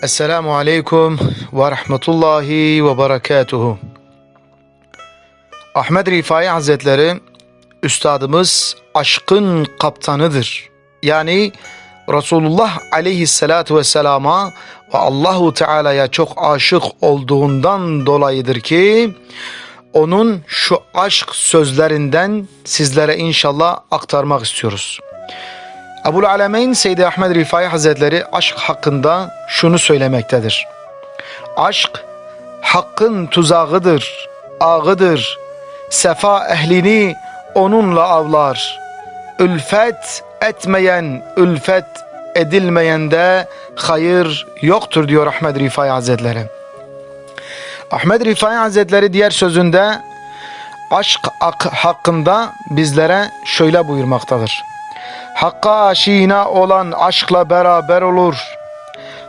Esselamu Aleyküm ve Rahmetullahi ve Berekatuhu. Ahmet Rifai Hazretleri Üstadımız aşkın kaptanıdır. Yani Resulullah Aleyhisselatu Vesselam'a ve Allahu Teala'ya çok aşık olduğundan dolayıdır ki onun şu aşk sözlerinden sizlere inşallah aktarmak istiyoruz. Ebul Alemeyn Seyyid Ahmed Rifai Hazretleri aşk hakkında şunu söylemektedir. Aşk hakkın tuzağıdır, ağıdır. Sefa ehlini onunla avlar. Ülfet etmeyen, ülfet edilmeyende hayır yoktur diyor Ahmed Rifai Hazretleri. Ahmed Rifai Hazretleri diğer sözünde aşk hak- hakkında bizlere şöyle buyurmaktadır. Hakka aşina olan aşkla beraber olur.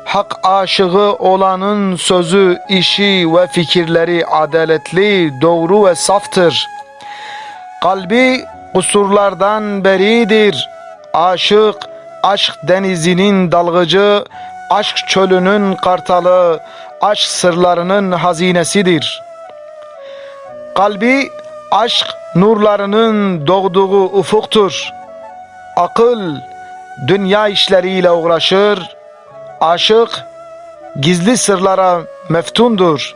Hak aşığı olanın sözü, işi ve fikirleri adaletli, doğru ve saftır. Kalbi kusurlardan beridir. Aşık, aşk denizinin dalgıcı, aşk çölünün kartalı, aşk sırlarının hazinesidir. Kalbi aşk nurlarının doğduğu ufuktur. Akıl dünya işleriyle uğraşır. Aşık gizli sırlara meftundur.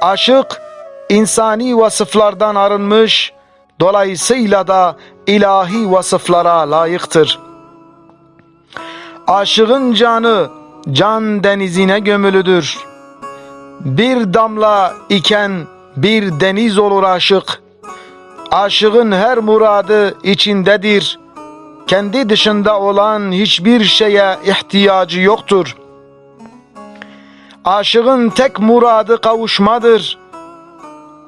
Aşık insani vasıflardan arınmış, dolayısıyla da ilahi vasıflara layıktır. Aşığın canı can denizine gömülüdür. Bir damla iken bir deniz olur aşık. Aşığın her muradı içindedir. Kendi dışında olan hiçbir şeye ihtiyacı yoktur. Aşığın tek muradı kavuşmadır.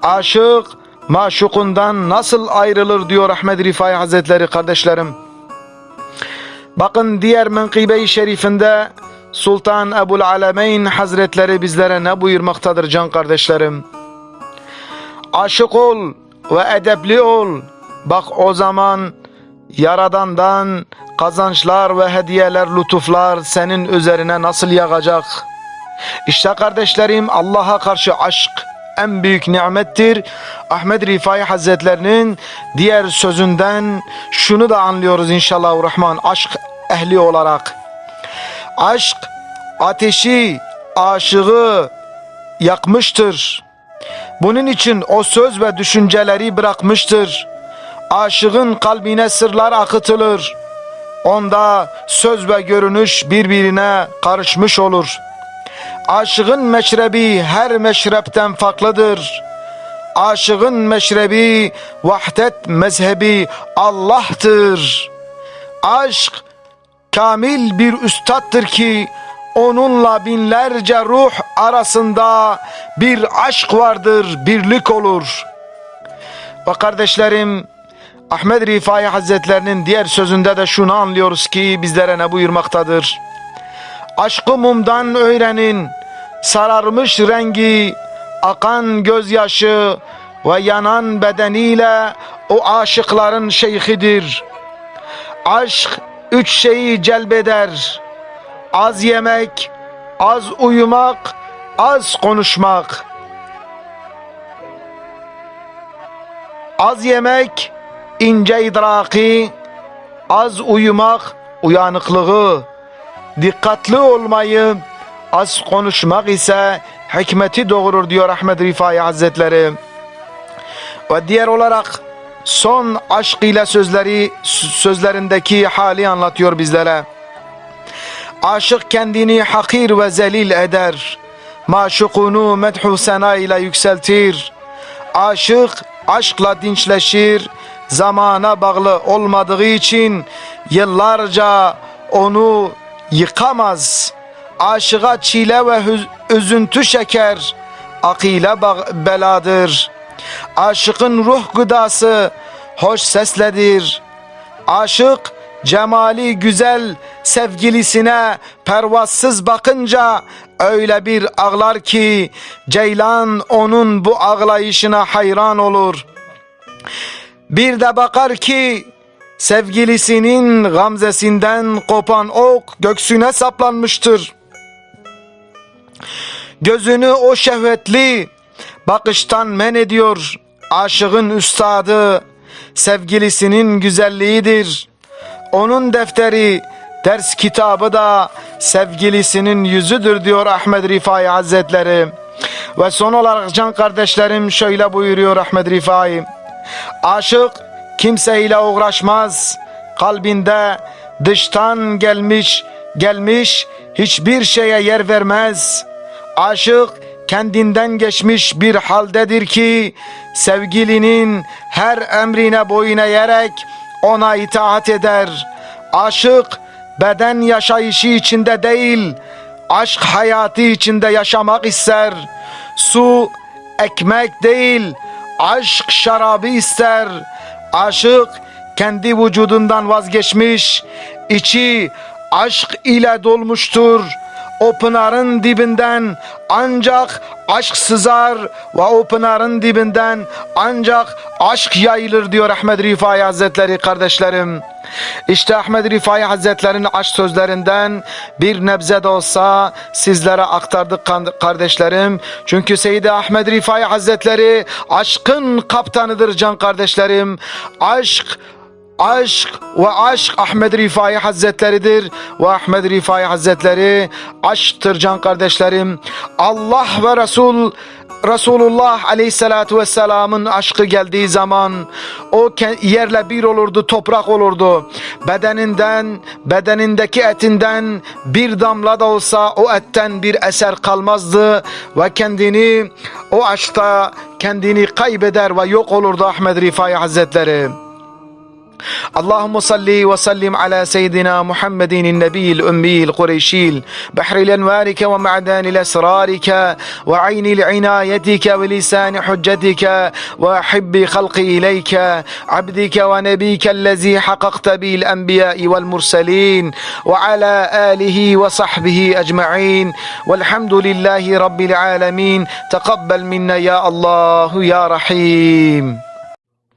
Aşık maşukundan nasıl ayrılır diyor Ahmed Rifai Hazretleri kardeşlerim. Bakın diğer menkıbe-i şerifinde Sultan Ebul Alemeyn Hazretleri bizlere ne buyurmaktadır can kardeşlerim. Aşık ol ve edepli ol. Bak o zaman Yaradan'dan kazançlar ve hediyeler, lütuflar senin üzerine nasıl yağacak? İşte kardeşlerim Allah'a karşı aşk en büyük nimettir. Ahmet Rifai Hazretlerinin diğer sözünden şunu da anlıyoruz inşallah Rahman aşk ehli olarak. Aşk ateşi, aşığı yakmıştır. Bunun için o söz ve düşünceleri bırakmıştır. Aşığın kalbine sırlar akıtılır. Onda söz ve görünüş birbirine karışmış olur. Aşığın meşrebi her meşrepten farklıdır. Aşığın meşrebi vahdet mezhebi Allah'tır. Aşk kamil bir üstattır ki onunla binlerce ruh arasında bir aşk vardır, birlik olur. Ve kardeşlerim Ahmed Rifai Hazretlerinin diğer sözünde de şunu anlıyoruz ki bizlere ne buyurmaktadır. Aşkı mumdan öğrenin, sararmış rengi, akan gözyaşı ve yanan bedeniyle o aşıkların şeyhidir. Aşk üç şeyi celbeder. Az yemek, az uyumak, az konuşmak. Az yemek, ince idraki, az uyumak, uyanıklığı, dikkatli olmayı, az konuşmak ise hikmeti doğurur diyor Ahmet Rifai Hazretleri. Ve diğer olarak son aşk ile sözleri sözlerindeki hali anlatıyor bizlere. Aşık kendini hakir ve zelil eder. Maşukunu medhu sena ile yükseltir. Aşık aşkla dinçleşir. Zamana bağlı olmadığı için yıllarca onu yıkamaz. Aşığa çile ve üzüntü şeker. Akile beladır. Aşıkın ruh gıdası hoş sesledir. Aşık cemali güzel sevgilisine pervasız bakınca öyle bir ağlar ki ceylan onun bu ağlayışına hayran olur. Bir de bakar ki sevgilisinin gamzesinden kopan ok göksüne saplanmıştır. Gözünü o şehvetli bakıştan men ediyor. Aşığın üstadı sevgilisinin güzelliğidir. Onun defteri ders kitabı da sevgilisinin yüzüdür diyor Ahmed Rifai Hazretleri. Ve son olarak can kardeşlerim şöyle buyuruyor Ahmed Rifai. Aşık kimseyle uğraşmaz. Kalbinde dıştan gelmiş gelmiş hiçbir şeye yer vermez. Aşık kendinden geçmiş bir haldedir ki sevgilinin her emrine boyun eğerek ona itaat eder. Aşık beden yaşayışı içinde değil, aşk hayatı içinde yaşamak ister. Su, ekmek değil, aşk şarabı ister. Aşık kendi vücudundan vazgeçmiş, içi aşk ile dolmuştur. O pınarın dibinden ancak aşk sızar ve o pınarın dibinden ancak aşk yayılır diyor Ahmed Rifai Hazretleri kardeşlerim. İşte Ahmed Rifai Hazretleri'nin aşk sözlerinden bir nebze de olsa sizlere aktardık kardeşlerim. Çünkü Seyyid Ahmed Rifai Hazretleri aşkın kaptanıdır can kardeşlerim. Aşk Aşk ve aşk Ahmed Rifai Hazretleridir ve Ahmed Rifai Hazretleri aşktır can kardeşlerim. Allah ve Resul Resulullah Aleyhisselatü Vesselam'ın aşkı geldiği zaman o yerle bir olurdu, toprak olurdu. Bedeninden, bedenindeki etinden bir damla da olsa o etten bir eser kalmazdı ve kendini o aşkta kendini kaybeder ve yok olurdu Ahmed Rifai Hazretleri. اللهم صل وسلم على سيدنا محمد النبي الأمي القريشي بحر الأنوارك ومعدان الأسرارك وعين العنايتك ولسان حجتك وحب خلق إليك عبدك ونبيك الذي حققت به الأنبياء والمرسلين وعلى آله وصحبه أجمعين والحمد لله رب العالمين تقبل منا يا الله يا رحيم